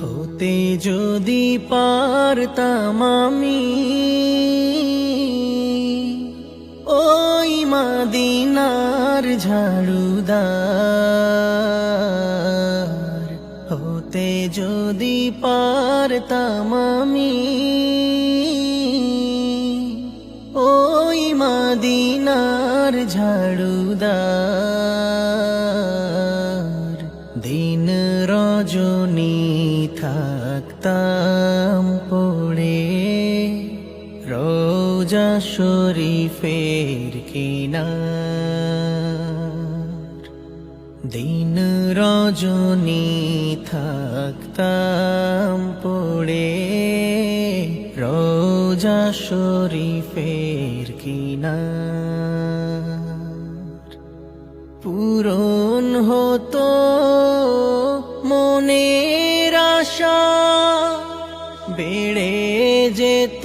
হতে যদি পারতাম আমি, ওই মাদিনার ঝাড়ুদার। হতে যদি পারতাম আমি, ওই মাদিনার ঝাড়ুদার। দিন রজনী থাকতাম পড়ে। রোজা শরীফের কিনার। দিন রজনী থাকতাম পড়ে। রোজা শরীফের কিনার। পূরণ হতো মনের আশা বেড়ে যেত।